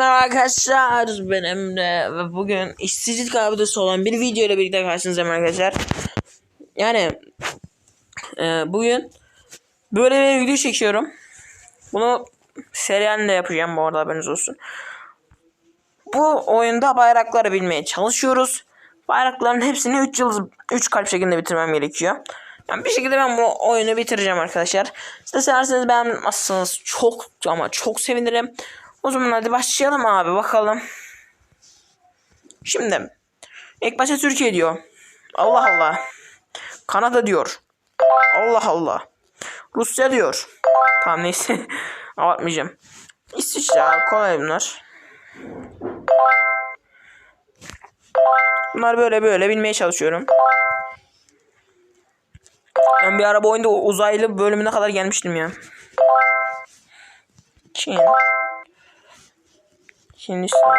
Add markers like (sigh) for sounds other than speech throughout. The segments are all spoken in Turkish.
Merhaba arkadaşlar ben Emre ve bugün işsizlik abidesi olan bir video ile birlikte karşınızdayım arkadaşlar. Yani e, bugün böyle bir video çekiyorum. Bunu seriyenle yapacağım bu arada haberiniz olsun. Bu oyunda bayrakları bilmeye çalışıyoruz. Bayrakların hepsini 3 yıldız 3 kalp şeklinde bitirmem gerekiyor. Yani bir şekilde ben bu oyunu bitireceğim arkadaşlar. Siz de severseniz çok ama çok sevinirim. O zaman hadi başlayalım abi bakalım. Şimdi ilk başta Türkiye diyor. Allah Allah. Kanada diyor. Allah Allah. Rusya diyor. Tamam neyse. (laughs) Abartmayacağım. İsviçre abi kolay bunlar. Bunlar böyle böyle bilmeye çalışıyorum. Ben bir ara bu oyunda uzaylı bölümüne kadar gelmiştim ya. Çin. Hindistan.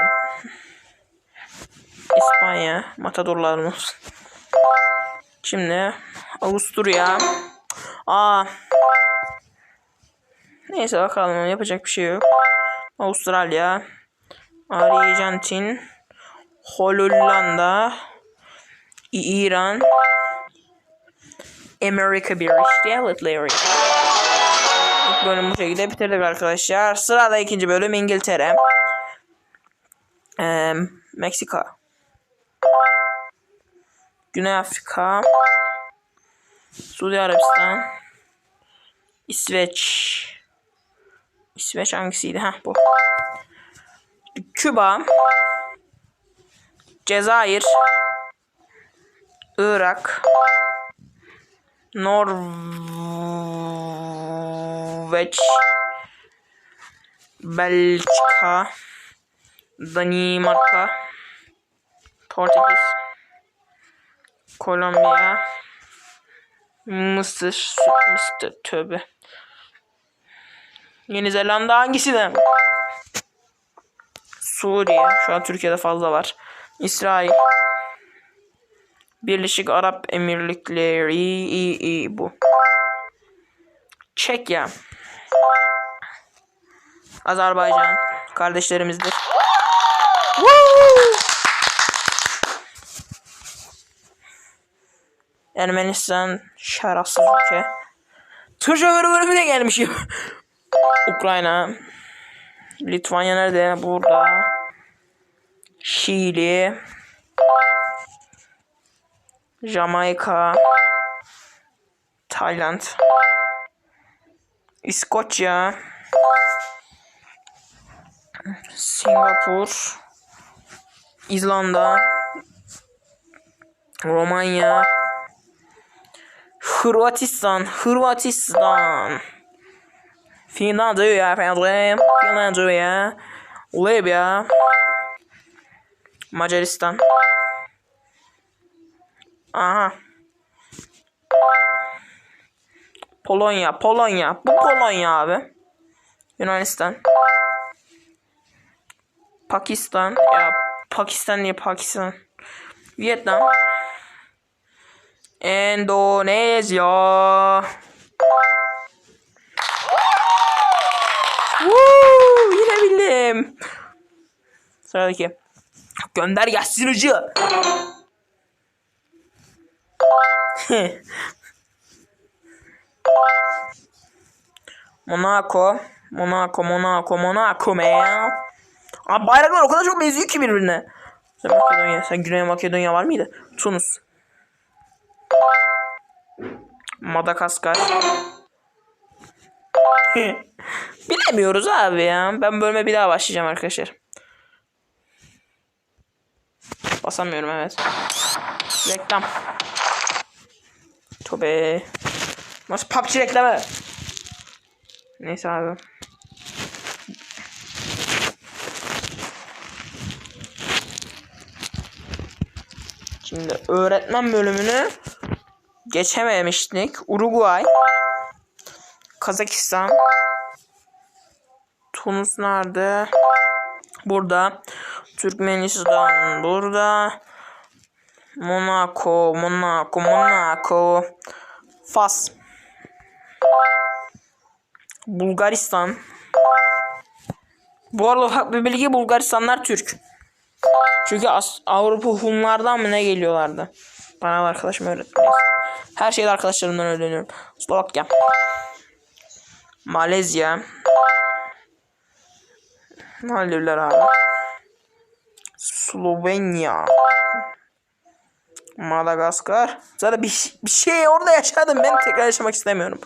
İspanya. Matadorlarımız. Şimdi Avusturya. Aa. Neyse bakalım yapacak bir şey yok. Avustralya. Arjantin. Hollanda. İran. Amerika Birleşik Devletleri. İlk bölüm bu şekilde bitirdik arkadaşlar. Sırada ikinci bölüm İngiltere. Meksika. Güney Afrika. Suudi Arabistan. İsveç. İsveç hangisiydi? Heh bu. Küba. Cezayir. Irak. Norveç. Belçika. Danimarka. Portekiz. Kolombiya. Mısır. Mısır. Tövbe. Yeni Zelanda hangisinden? Suriye. Şu an Türkiye'de fazla var. İsrail. Birleşik Arap Emirlikleri. İyi, iyi bu. Çekya. Azerbaycan. Kardeşlerimizdir. Ermenistan şarafsız ülke. Tır şoförü bölümüne gelmişim. Ukrayna. Litvanya nerede? Burada. Şili. Jamaika. Tayland. İskoçya. Singapur. İzlanda. Romanya. Hırvatistan. Hırvatistan. Finlandiya. Finlandiya. Libya. Macaristan. Aha. Polonya. Polonya. Bu Polonya abi. Yunanistan. Pakistan. Ya Pakistan diye Pakistan. Vietnam. Endonezya. Woo, yine bildim. Sıradaki. Gönder gelsin ucu. (laughs) Monaco. Monaco, Monaco, Monaco man. Abi bayraklar o kadar çok benziyor ki birbirine. Sen Makedonya, sen Güney Makedonya var mıydı? Tunus. Madagaskar. (laughs) Bilemiyoruz abi ya. Ben bölüme bir daha başlayacağım arkadaşlar. Basamıyorum evet. Reklam. Tobe. Nasıl PUBG reklamı? Neyse abi. Şimdi öğretmen bölümünü geçememiştik. Uruguay, Kazakistan, Tunus nerede? Burada. Türkmenistan burada. Monaco, Monaco, Monaco. Fas. Bulgaristan. Bu arada ufak bir bilgi Bulgaristanlar Türk. Çünkü As- Avrupa Hunlardan mı ne geliyorlardı? Bana arkadaşım öğretti. Her şeyi arkadaşlarımdan öğreniyorum. Slovakya. Malezya. Maldivler abi. Slovenya. Madagaskar. Zaten bir, bir şey orada yaşadım. Ben tekrar yaşamak istemiyorum.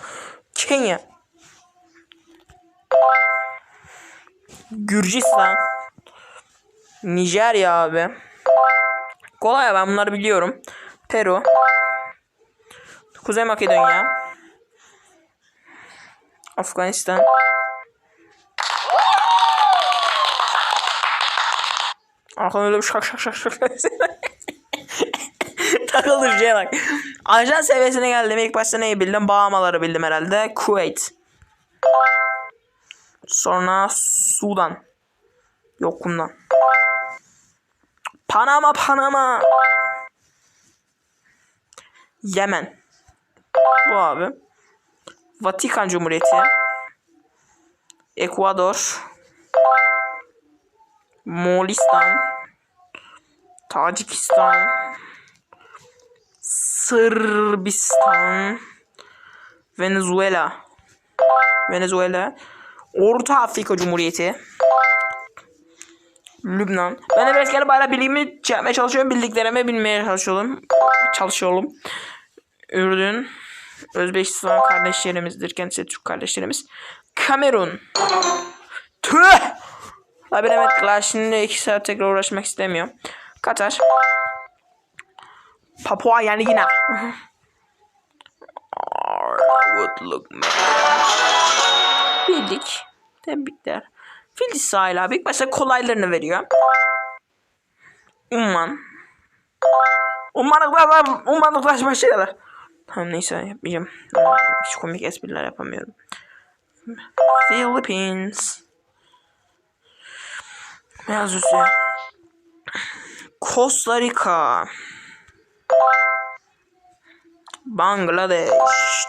Kenya. Gürcistan. Nijerya abi. Kolay ben bunları biliyorum. Peru. Kuzey Makedonya. Afganistan. Aklımda öyle bir şak şak şak şak. (laughs) Takıldı şeye bak. Ajan seviyesine geldim. İlk başta neyi bildim? Bahamaları bildim herhalde. Kuveyt. Sonra Sudan. Yok bundan. Panama Panama. Yemen. Bu abi. Vatikan Cumhuriyeti. Ekvador. Moğolistan. Tacikistan. Sırbistan. Venezuela. Venezuela. Orta Afrika Cumhuriyeti. Lübnan. Ben de biraz gene bana bilgimi yapmaya çalışıyorum. Bildiklerimi bilmeye çalışıyorum. Çalışıyorum. Ürdün. Özbekistan kardeşlerimizdir. Kendisi Türk kardeşlerimiz. Kamerun. Tüh! Ha bilemedik la şimdi iki saat tekrar uğraşmak istemiyorum. Katar. Papua yani yine. Would. Bildik. Tebrikler. Fil sahil abi. İlk kolaylarını veriyor. Umman. Ummanlıklar, ummanlıklaşma şeyler. Tamam neyse yapmayacağım. Hiç komik espriler yapamıyorum. Philippines. Beyaz Rusya. Costa Rica. Bangladeş.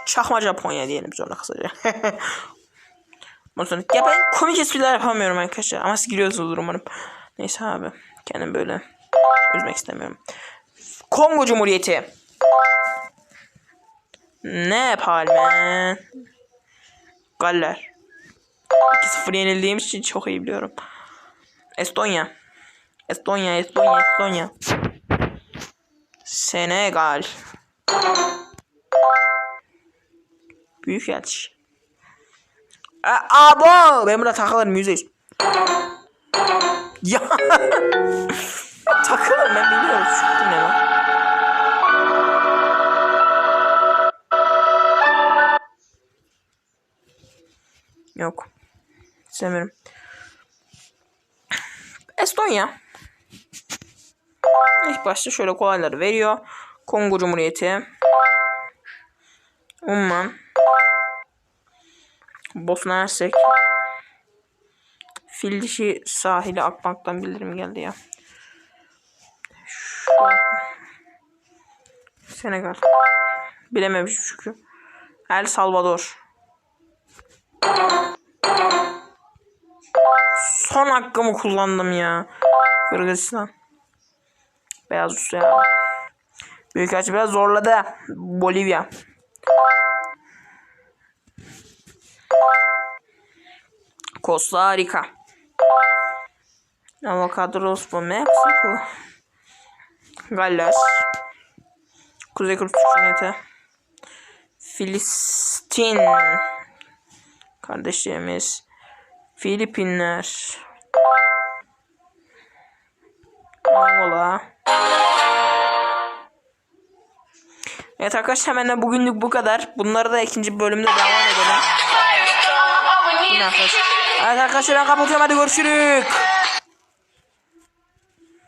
Çakma Japonya diyelim sonra kısaca. (laughs) Sonra ya ben komik espriler yapamıyorum arkadaşlar. Ama siz gülüyorsunuzdur umarım. Neyse abi. Kendim böyle üzmek istemiyorum. Kongo Cumhuriyeti. Nepal man. Galler. 2-0 yenildiğim için çok iyi biliyorum. Estonya. Estonya, Estonya, Estonya. Senegal. Büyükelçi. E, abo! Ben burada takılırım yüzde yüz. Ya. (laughs) takılırım ben biliyorum. Şu ne lan? Yok. İstemiyorum. Estonya. İlk başta şöyle kolayları veriyor. Kongo Cumhuriyeti. Umman. Bosna Hersek. Fil dişi sahili Akbank'tan bildirim geldi ya. Şu. Senegal. Bilememişim çünkü. El Salvador. Son hakkımı kullandım ya. Kırgızistan. Beyaz Rusya. Büyükelçi biraz zorladı. Bolivya. Costa Rica. Avocados bu Meksiko. Galler. Kuzey Kıbrıs Cumhuriyeti. Filistin. Kardeşlerimiz. Filipinler. Angola. Evet arkadaşlar hemen bugünlük bu kadar. Bunları da ikinci bölümde devam edelim. Bu ne arkadaşlar? Evet arkadaşlar ben kapatıyorum hadi görüşürüz.